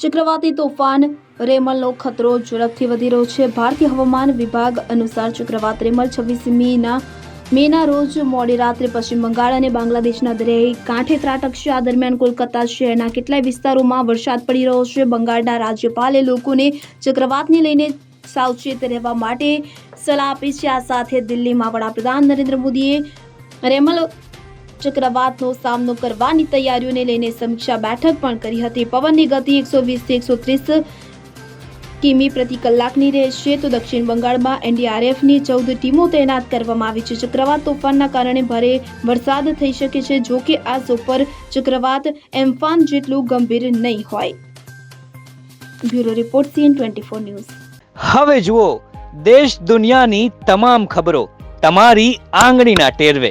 ચક્રવાતી તોફાન રેમલનો ખતરો ઝડપથી વધી રહ્યો છે. ભારતીય હવામાન વિભાગ અનુસાર ચક્રવાત રેમલ છવ્વીસમીના મેના રોજ મોડી રાત્રે પશ્ચિમ બંગાળ અને બાંગ્લાદેશના દરિયાઈ કાંઠે ત્રાટકશે આ દરમિયાન કોલકાતા શહેરના કેટલાય વિસ્તારોમાં વરસાદ પડી રહ્યો છે. બંગાળના રાજ્યપાલે લોકોને ચક્રવાતને લઈને સાવચેત રહેવા માટે સલાહ આપી છે. આ સાથે દિલ્હીમાં વડાપ્રધાન નરેન્દ્ર મોદીએ રેમલ ચક્રવાતનો સામનો કરવાની તૈયારીઓને લઈને સમીક્ષા બેઠક પણ કરી હતી. પવનની ગતિ એકસો વીસથી એકસો ત્રીસ કિમી પ્રતિ કલાકની રહેશે. તો દક્ષિણ બંગાળમાં એનડીઆરએફની ચૌદ ટીમો તૈનાત કરવામાં આવી છે. ચક્રવાત તોફાનના કારણે ભારે વરસાદ થઈ શકે છે, જો કે આ સુપર ચક્રવાત એમ્ફાન જેટલું ગંભીર નહીં હોય. Bureau report CN twenty four news. હવે જુઓ, દેશ દુનિયાની તમામ ખબરો તમારી આંગળીના ટેરવે.